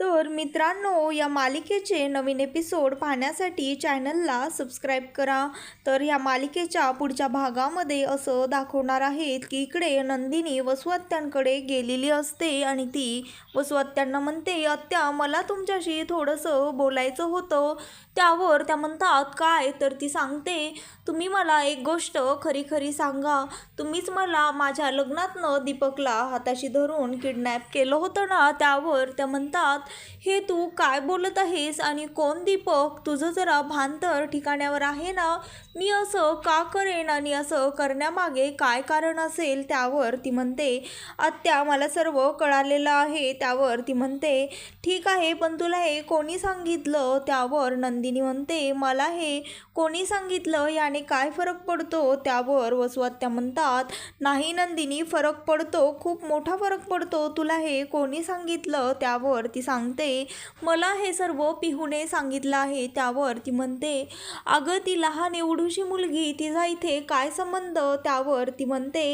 तर मित्रांनो या मालिकेचे नवीन एपिसोड पाहण्यासाठी चॅनलला सबस्क्राईब करा. तर या मालिकेच्या पुढच्या भागामध्ये असं दाखवणार आहेत की इकडे नंदिनी वसुहत्यांकडे गेलेली असते आणि ती वसुहत्यांना म्हणते आत्या मला तुमच्याशी थोडंसं बोलायचं होतं. त्यावर त्या म्हणतात काय? तर ती सांगते तुम्ही मला एक गोष्ट खरी खरी सांगा. तुम्हीच मला माझ्या लग्नातनं दीपकला हाताशी धरून किडनॅप केलं होतं ना त्यावर त्या म्हणतात हे तू काय बोलत आहेस आणि कोण दीपक? तुझं जरा भानतर ठिकाण्यावर आहे ना? मी असं का करेन आणि असं करण्यामागे काय कारण असेल त्यावर ती म्हणते. आत्या मला सर्व कळालेलं आहे त्यावर ती म्हणते. ठीक आहे पण तुला हे कोणी सांगितलं? त्यावर नंदिनी म्हणते. मला हे कोणी सांगितलं? याने काय फरक पडतो? त्यावर वसुआत्या म्हणतात. नाही नंदिनी फरक पडतो. खूप मोठा फरक पडतो. तुला हे कोणी सांगितलं? त्यावर ती सांगते. मला हे सर्व पिहूने सांगितलं आहे. त्यावर ती म्हणते अगं ती लहान एवढूशी मुलगी तिचा इथे काय संबंध? त्यावर ती म्हणते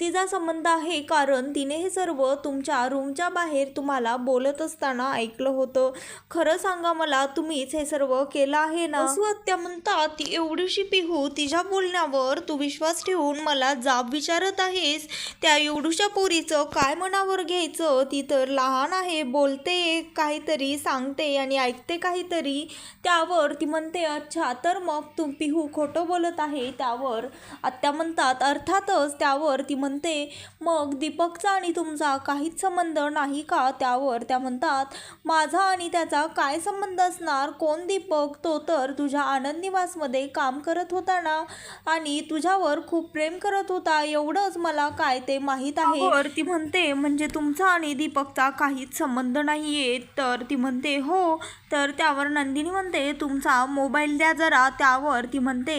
तिचा संबंध आहे कारण तिने हे सर्व तुमच्या रूमच्या बाहेर तुम्हाला बोलत असताना ऐकलं होतं. खरं सांगा मला तुम्हीच हे सर्व केलं आहे ना? स्वत्या म्हणतात. ती एवढीशी पिहू तिच्या बोलण्यावर तू विश्वास ठेवून मला जाब विचारत आहेस. त्या एवढूशा पोरीचं काय मनावर घ्यायचं? ती तर लहान आहे बोलते. काहीतरी सांगते आणि ऐकते काहीतरी त्यावर ती म्हणते अच्छा तर मग तू पिहू खोटं बोलत आहे त्यावर. आत्या म्हणतात अर्थातच त्यावर. ती म्हणते मग दीपकचा आणि तुमचा काहीच संबंध नाही का त्यावर? त्या म्हणतात माझा आणि त्याचा काय संबंध असणार? कोण दीपक? तो तर तुझ्या आनंद निवासमध्ये काम करत होता ना? आणि तुझ्यावर खूप प्रेम करत होता एवढंच मला काय ते माहीत आहे. ती म्हणते म्हणजे तुमचा आणि दीपकचा काहीच संबंध नाही येत तर ती म्हणते हो. तर त्यावर नंदिनी म्हणते तुमचा मोबाईल द्या जरा. त्यावर ती म्हणते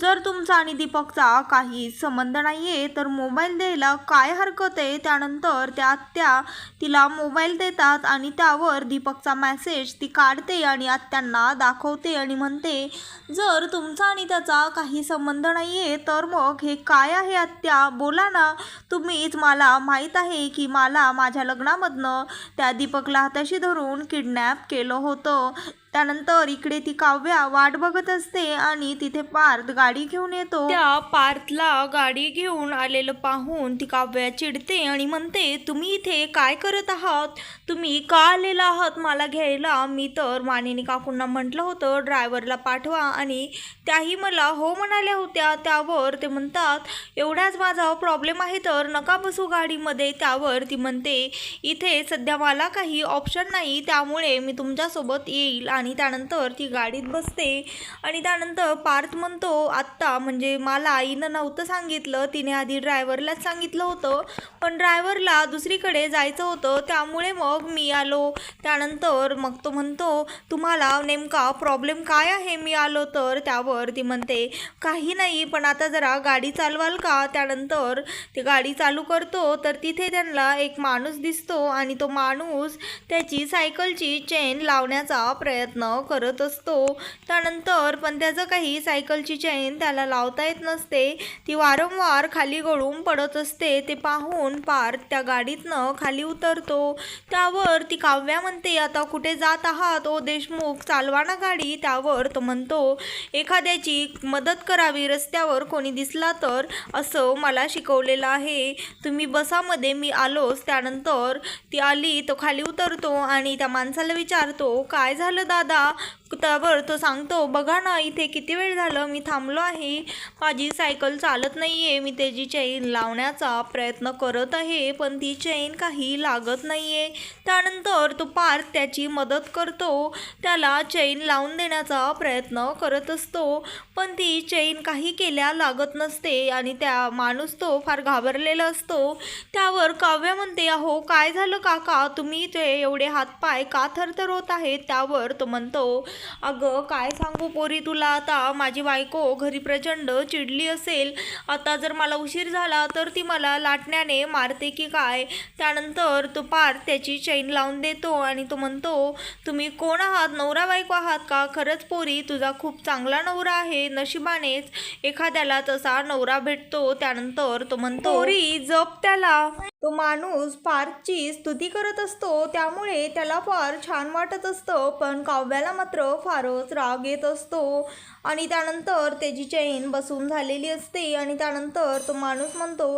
जर तुमचा आणि दीपकचा काही संबंध नाही आहे तर मोबाईल द्यायला काय हरकत आहे? त्यानंतर त्या आत्या तिला मोबाईल देतात आणि त्यावर दीपकचा मॅसेज ती काढते आणि आत्यांना दाखवते आणि म्हणते जर तुमचा आणि त्याचा काही संबंध नाही आहे तर मग हे काय आहे आत्या? बोला ना. तुम्हीच मला माहीत आहे की मला माझ्या लग्नामधनं त्या दीपकला हाताशी धरून किडनॅप केलं होतं. त्यानंतर इकडे ती काव्या वाट बघत असते आणि तिथे पार्थ गाडी घेऊन येतो. त्या पार्थला गाडी घेऊन आलेलं पाहून ती काव्या चिडते आणि म्हणते तुम्ही इथे काय करत आहात? तुम्ही का आलेला आहात मला घ्यायला? मी तर मानिनी काकूंना म्हटलं होतं ड्रायव्हरला पाठवा आणि त्याही मला हो म्हणाल्या होत्या. त्यावर ते म्हणतात एवढाच माझा प्रॉब्लेम आहे तर नका बसू गाडीमध्ये. त्यावर ती म्हणते इथे सध्या मला काही ऑप्शन नाही त्यामुळे मी तुमच्यासोबत येईल आणि त्यानंतर ती गाडीत बसते. आणि त्यानंतर पार्थ म्हणतो आत्ता म्हणजे मला आईनं नव्हतं सांगितलं. तिने आधी ड्रायव्हरलाच सांगितलं होतं. पण ड्रायव्हरला दुसरीकडे जायचं होतं त्यामुळे मग मी आलो. त्यानंतर मग तो म्हणतो तुम्हाला नेमका प्रॉब्लेम काय आहे? मी आलो तर त्यावर ती म्हणते काही नाही पण आता जरा गाडी चालवाल का? त्यानंतर ते गाडी चालू करतो तर तिथे त्यांना एक माणूस दिसतो आणि तो माणूस त्याची सायकलची चेन लावण्याचा प्रयत्न करत असतो. त्यानंतर पण त्याचं काही सायकलची चेन त्याला लावता येत नसते. ती वारंवार खाली गळून पडत असते. ते पाहून पार्थ त्या गाडीतनं खाली उतरतो. त्यावर ती काव्या म्हणते आता कुठे जात आहात ओ देशमुख? चालवा ना गाडी. त्यावर तो म्हणतो एखाद्याची मदत करावी रस्त्यावर कोणी दिसला तर? असं मला शिकवलेलं आहे. तुम्ही बसामध्ये मी आलोच. त्यानंतर ती आली तो खाली उतरतो आणि त्या माणसाला विचारतो काय झालं दादा? त्यावर तो सांगतो बघा ना इथे किती वेळ झालं? मी थांबलो आहे. माझी सायकल चालत नाही आहे मी त्याची चैन लावण्याचा प्रयत्न करत आहे पण ती चैन काही लागत नाही आहे त्यानंतर तो पार्थ त्याची मदत करतो. त्याला चैन लावून देण्याचा प्रयत्न करत असतो पण ती चैन काही केल्या लागत नसते आणि त्या माणूस तो फार घाबरलेला असतो. त्यावर काव्य म्हणते अहो काय झालं काका? तुम्ही ते एवढे हातपाय का थरथर होत आहेत? त्यावर तो म्हणतो अगं काय सांगू पोरी तुला? आता माझी बायको घरी प्रचंड चिडली असेल. आता जर मला उशीर झाला तर ती मला लाटण्याने मारते की काय? त्यानंतर तो पार त्याची चैन लावून देतो आणि तो म्हणतो तुम्ही कोण आहात? नवरा बायको आहात का? खरंच पोरी तुझा खूप चांगला नवरा आहे. नशिबानेच एखाद्याला तसा नवरा भेटतो. त्यानंतर तो म्हणतो पोरी जप त्याला. तो माणूस फारची स्तुती करत असतो त्यामुळे त्याला फार छान वाटत असतं पण काव्याला मात्र फारच राग येत असतो. आणि त्यानंतर त्याची चैन बसून झालेली असते आणि त्यानंतर तो माणूस म्हणतो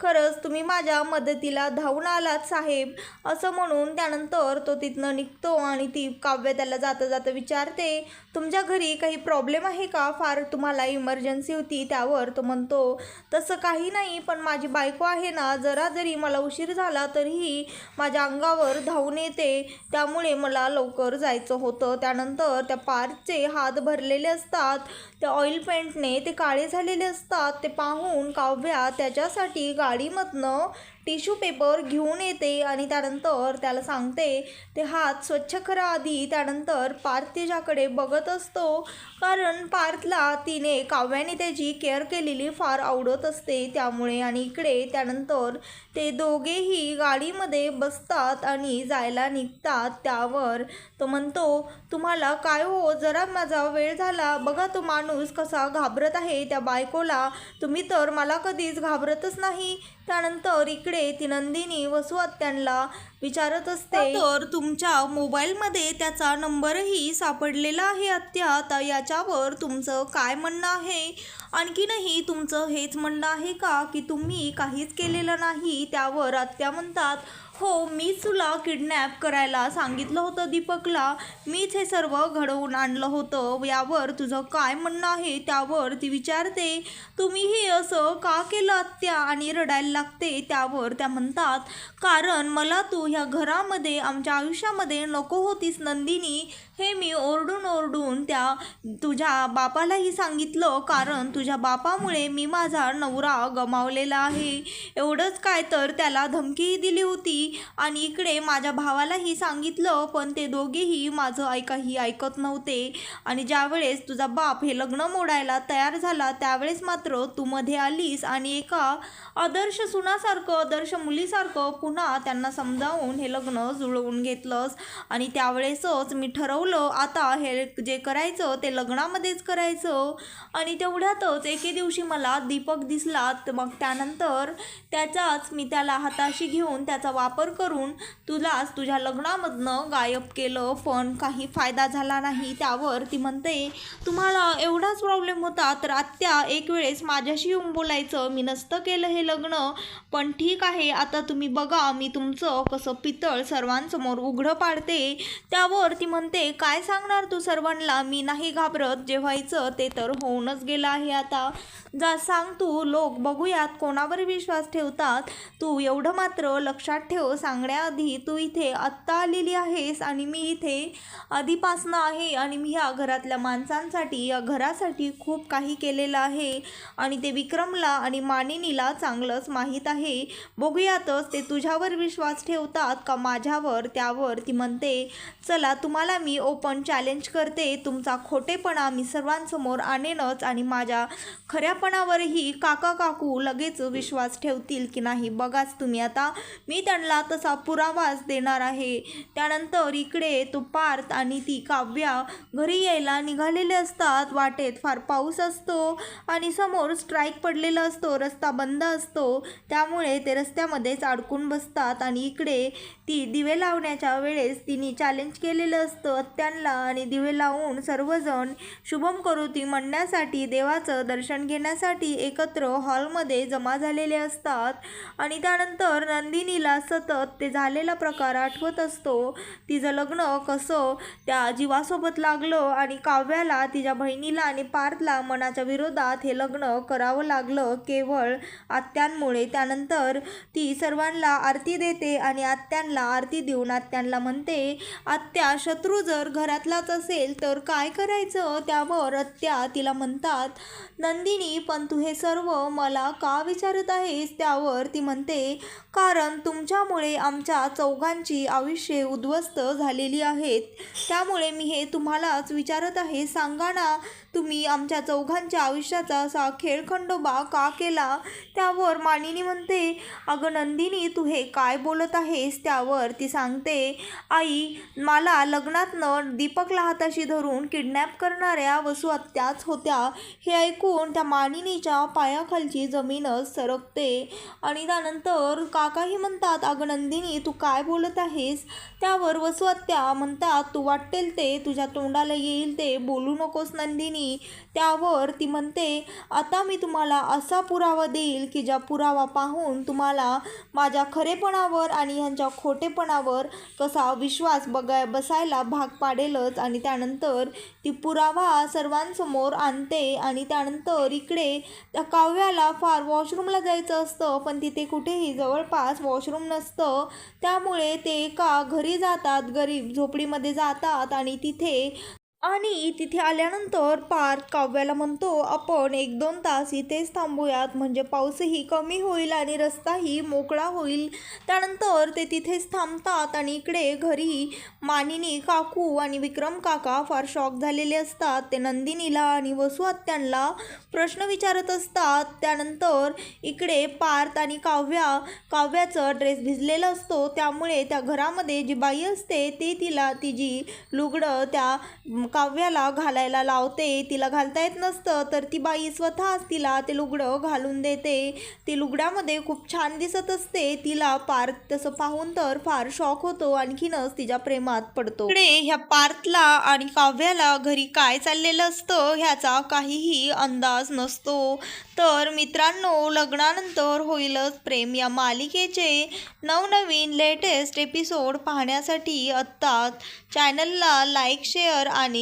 खरंच तुम्ही माझ्या मदतीला धावून आलात साहेब. असं म्हणून त्यानंतर तो तिथनं निघतो आणि ती काव्य त्याला जाता जाता विचारते तुमच्या घरी काही प्रॉब्लेम आहे का? फार तुम्हाला इमर्जन्सी होती. त्यावर तो म्हणतो तसं काही नाही पण माझी बायको आहे ना जरा जरी मला उशीर झाला तरीही माझ्या अंगावर धावून येते. त्यामुळे मला लवकर जायचं होतं. त्यानंतर त्या पार्कचे हात भरलेले असतात. त्या ऑइल पेंटने ते काळे झालेले असतात. ते पाहून काव्या त्याच्यासाठी गाडीमधनं टिश्यू पेपर घेऊन येते आणि त्यानंतर त्याला सांगते ते हात स्वच्छ करा आधी त्यानंतर पार्थ तिच्याकडे बघत असतो. कारण पार्थला तिने काव्याने त्याची केअर केलेली फार आवडत असते. त्यामुळे आणि इकडे त्यानंतर ते दोघेही गाडीमध्ये बसतात आणि जायला निघतात. त्यावर तो म्हणतो तुम्हाला काय हो? जरा माझा वेळ झाला. बघा तो माणूस कसा घाबरत आहे. त्या बायकोला तुम्ही तर मला कधीच घाबरतच नाही. त्यानंतर इकडे ती नंदिनी वसुआत्यांना विचारत असते. तर तुमच्या मोबाईलमध्ये त्याचा नंबरही सापडलेला आहे आत्या. आता याच्यावर तुमचं काय म्हणणं आहे? आणखीनही तुमचं हेच म्हणणं आहे का? की तुम्ही काहीच केलेलं नाही. त्यावर आत्या म्हणतात हो मीच तुला किडनॅप करायला सांगितलं होतं दीपकला. मीच हे सर्व घडवून आणलं होतं. यावर तुझं काय म्हणणं आहे त्यावर ती विचारते. तुम्ही हे असं का केलं आत्या आणि रडायला लागते त्यावर? त्या म्हणतात कारण मला तू ह्या घरामध्ये आमच्या आयुष्यामध्ये नको होतीस नंदिनी. हे मी ओरडून ओरडून त्या तुझ्या बापालाही सांगितलं कारण तुझ्या बापामुळे मी माझा नवरा गमावलेला आहे. एवढंच काय तर त्याला धमकीही दिली होती आणि इकडे माझ्या भावालाही सांगितलं पण ते दोघेही माझं ऐकाही ऐकत नव्हते. आणि ज्यावेळेस तुझा बाप हे लग्न मोडायला तयार झाला त्यावेळेस मात्र तू मध्ये आलीस आणि एका आदर्श सुनासारखं आदर्श मुलीसारखं पुन्हा त्यांना समजावून हे लग्न जुळवून घेतलंस. आणि त्यावेळेसच मी ठरव ठरवलं आता हे जे करायचं ते लग्नामध्येच करायचं. आणि तेवढ्यातच एके दिवशी मला दीपक दिसला. तर मग त्यानंतर त्याचाच मी त्याला हाताशी घेऊन त्याचा वापर करून तुलाच तुझ्या लग्नामधनं गायब केलं. पण काही फायदा झाला नाही. त्यावर ती म्हणते तुम्हाला एवढाच प्रॉब्लेम होता तर आत्या एक वेळेस माझ्याशी येऊन बोलायचं. मी नसतं केलं हे लग्न. पण ठीक आहे आता तुम्ही बघा मी तुमचं कसं पितळ सर्वांसमोर उघडं पाडते. त्यावर ती म्हणते काय सांगणार तू सर्वांना? मी नाही घाबरत. जे व्हायचं ते तर होऊनच गेलं आहे आता. जा सांग तू लोक बघूयात कोणावर विश्वास ठेवतात. तू एवढं मात्र लक्षात ठेव. सांगण्याआधी तू इथे आत्ता आलेली आहेस आणि मी इथे आधीपासनं आहे आणि मी ह्या घरातल्या माणसांसाठी या घरासाठी खूप काही केलेलं आहे. आणि ते विक्रमला आणि मानिनीला चांगलंच माहीत आहे. बघूयातच ते तुझ्यावर विश्वास ठेवतात का माझ्यावर? त्यावर ती म्हणते चला तुम्हाला मी ओपन चॅलेंज करते. तुमचा खोटेपणा मी सर्वांसमोर आणेनच आणि माझ्या खऱ्यापणावरही काका काकू लगेच विश्वास ठेवतील की नाही. बघाच तुम्ही आता. मी त्यांना तसा पुरावाच देणार आहे. त्यानंतर इकडे तो पार्थ आणि ती काव्या घरी यायला निघालेले असतात. वाटेत फार पाऊस असतो आणि समोर स्ट्राईक पडलेला असतो. रस्ता बंद असतो. त्यामुळे ते रस्त्यामध्येच अडकून बसतात आणि इकडे ती दिवे लावण्याच्या वेळेस तिने चॅलेंज केलेलं असतं. त्यांना आणि दिवे लावून सर्वजण शुभम करोती म्हणण्यासाठी देवाचं दर्शन घेण्यासाठी एकत्र हॉलमध्ये जमा झालेले असतात. आणि त्यानंतर नंदिनीला सतत ते झालेला प्रकार आठवत असतो. तिचं लग्न कसं त्या जीवासोबत लागलं आणि काव्याला तिच्या बहिणीला आणि पार्थला मनाच्या विरोधात हे लग्न करावं लागलं केवळ आत्यांमुळे. त्यानंतर ती सर्वांना आरती देते आणि आत्यांना आरती देऊन आत्यांना म्हणते आत्या शत्रू जर जर घरातलाच असेल तर काय करायचं? त्यावर आत्या तिला म्हणतात नंदिनी पण तू हे सर्व मला का विचारत आहेस? त्यावर ती म्हणते कारण तुमच्यामुळे आमच्या चौघांची आयुष्ये उद्ध्वस्त झालेली आहेत. त्यामुळे मी हे तुम्हालाच विचारत आहे. सांगा ना तुम्ही आमच्या चौघांच्या आयुष्याचा असा खेळखंडोबा का केला? त्यावर मानिनी म्हणते अगं नंदिनी तू हे काय बोलत आहेस त्यावर? ती सांगते आई मला लग्नातनं दीपकला हाताशी धरून किडनॅप करणाऱ्या वसू आत्याच होत्या. हे ऐकून त्या मानिनीच्या पायाखालची जमीनच सरकते. आणि त्यानंतर काकाही म्हणतात अगं नंदिनी तू काय बोलत आहेस त्यावर वसू आत्या म्हणतात तू वाटेल ते तुझ्या तोंडाला येईल ते. बोलू नकोस नंदिनी. त्यावर ती म्हणते आता मी तुम्हाला असा पुरावा देईल की ज्या पुरावा पाहून तुम्हाला माझ्या खरेपणावर आणि ह्यांच्या खोटेपणावर कसा विश्वास बघाय बसायला भाग पाडेलच आणि त्यानंतर ती पुरावा सर्वांसमोर आणते आणि त्यानंतर इकडे त्या काव्याला फार वॉशरूमला जायचं असतं पण तिथे कुठेही जवळपास वॉशरूम नसतं. त्यामुळे ते एका घरी जातात गरीब झोपडीमध्ये जातात आणि तिथे आणि तिथे आल्यानंतर पार्थ काव्याला म्हणतो आपण एक दोन तास इथेच थांबूयात. म्हणजे पाऊसही कमी होईल आणि रस्ताही मोकळा होईल. त्यानंतर ते तिथेच थांबतात आणि इकडे घरी मानिनी काकू आणि विक्रम काका फार शॉक झालेले असतात. ते नंदिनीला आणि वसू आत्यांना प्रश्न विचारत असतात. त्यानंतर इकडे पार्थ आणि काव्या काव्याचं ड्रेस भिजलेला असतो. त्यामुळे त्या घरामध्ये जी बाई असते ती तिला तिची लुगडं त्या काव्याला घालायला लावते. तिला घालता येत नसतं तर ती बाई स्वतःच तिला ते लुगडं घालून देते. ती लुगड्यामध्ये खूप छान दिसत असते. तिला पार्थ तसं पाहून तर फार शॉक होतो. आणखीनच तिच्या प्रेमात पडतो. इकडे ह्या पार्थला आणि काव्याला घरी काय चाललेलं असतं ह्याचा काहीही अंदाज नसतो. तर मित्रांनो लग्नानंतर होईलच प्रेम या मालिकेचे नवनवीन लेटेस्ट एपिसोड पाहण्यासाठी आत्ताच चॅनलला लाईक शेअर आणि